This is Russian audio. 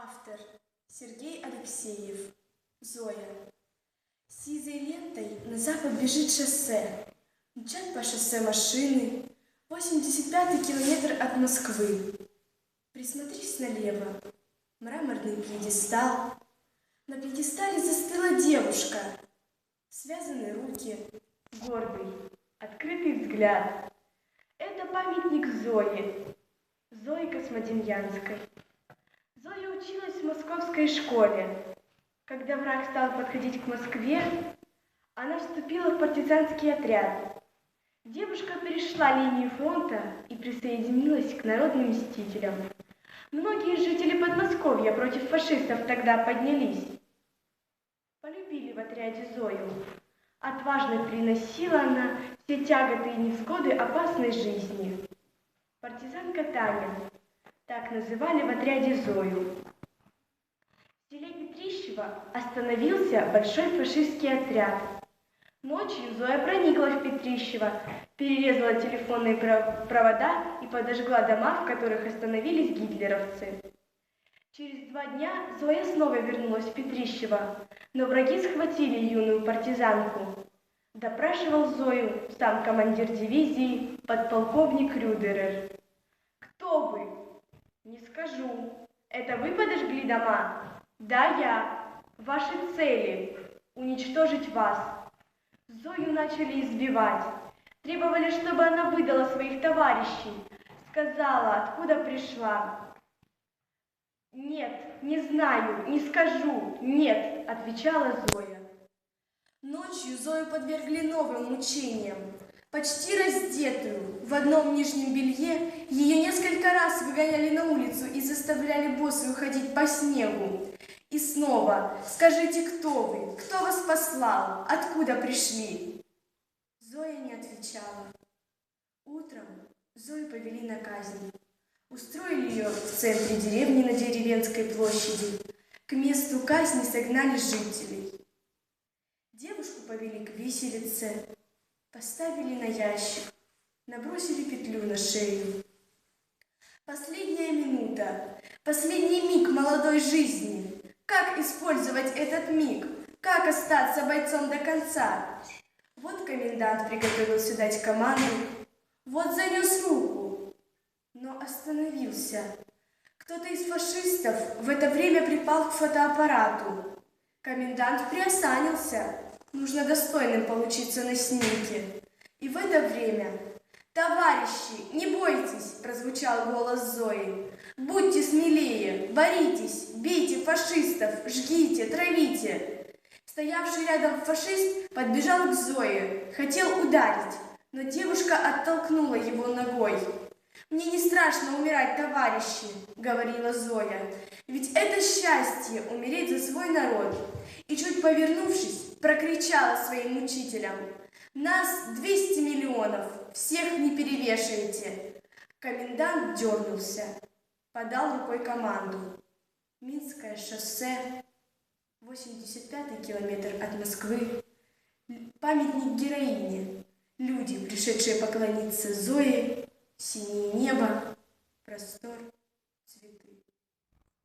Автор Сергей Алексеев. Зоя. Сизой лентой на запад бежит шоссе. Мчат по шоссе машины. 85-й километр от Москвы. Присмотрись налево. Мраморный пьедестал. На пьедестале застыла девушка. Связаны руки. Гордый, открытый взгляд. Это памятник Зое. Зои Космодемьянской. Московской школе. Когда враг стал подходить к Москве, она вступила в партизанский отряд. Девушка перешла линию фронта и присоединилась к народным мстителям. Многие жители Подмосковья против фашистов тогда поднялись. Полюбили в отряде Зою. Отважно переносила она все тяготы и невзгоды опасной жизни. Партизанка Таня. Так называли в отряде Зою. В селе Петрищево остановился большой фашистский отряд. Ночью Зоя проникла в Петрищево, перерезала телефонные провода и подожгла дома, в которых остановились гитлеровцы. Через два дня Зоя снова вернулась в Петрищево, но враги схватили юную партизанку. Допрашивал Зою сам командир дивизии, подполковник Рюдерер. «Кто вы?» «Не скажу. Это вы подожгли дома?» «Да, я. Ваши цели – уничтожить вас». Зою начали избивать. Требовали, чтобы она выдала своих товарищей. Сказала, откуда пришла. «Нет, не знаю, не скажу, нет», – отвечала Зоя. Ночью Зою подвергли новым мучениям. Почти раздетую, в одном нижнем белье, ее несколько раз выгоняли на улицу и заставляли боссы уходить по снегу. И снова, скажите, кто вы, кто вас послал, откуда пришли? Зоя не отвечала. Утром Зою повели на казнь. Устроили ее в центре деревни на деревенской площади. К месту казни согнали жителей. Девушку повели к виселице, поставили на ящик, набросили петлю на шею. Последняя минута, последний миг молодой жизни. Как использовать этот миг? Как остаться бойцом до конца? Вот комендант приготовился дать команду, вот занес руку, но остановился. Кто-то из фашистов в это время припал к фотоаппарату. Комендант приосанился. Нужно достойным получиться на снимке. И в это время «Товарищи, не бойтесь!» – прозвучал голос Зои. «Будьте смелее, боритесь, бейте фашистов, жгите, травите!» Стоявший рядом фашист подбежал к Зое, хотел ударить, но девушка оттолкнула его ногой. «Мне не страшно умирать, товарищи!» – говорила Зоя. «Ведь это счастье – умереть за свой народ!» И чуть повернувшись, прокричала своим учителям – нас 200 миллионов, всех не перевешивайте. Комендант дернулся, подал рукой команду. Минское шоссе, 85-й километр от Москвы. Памятник героине. Люди, пришедшие поклониться Зое, синее небо, простор, цветы.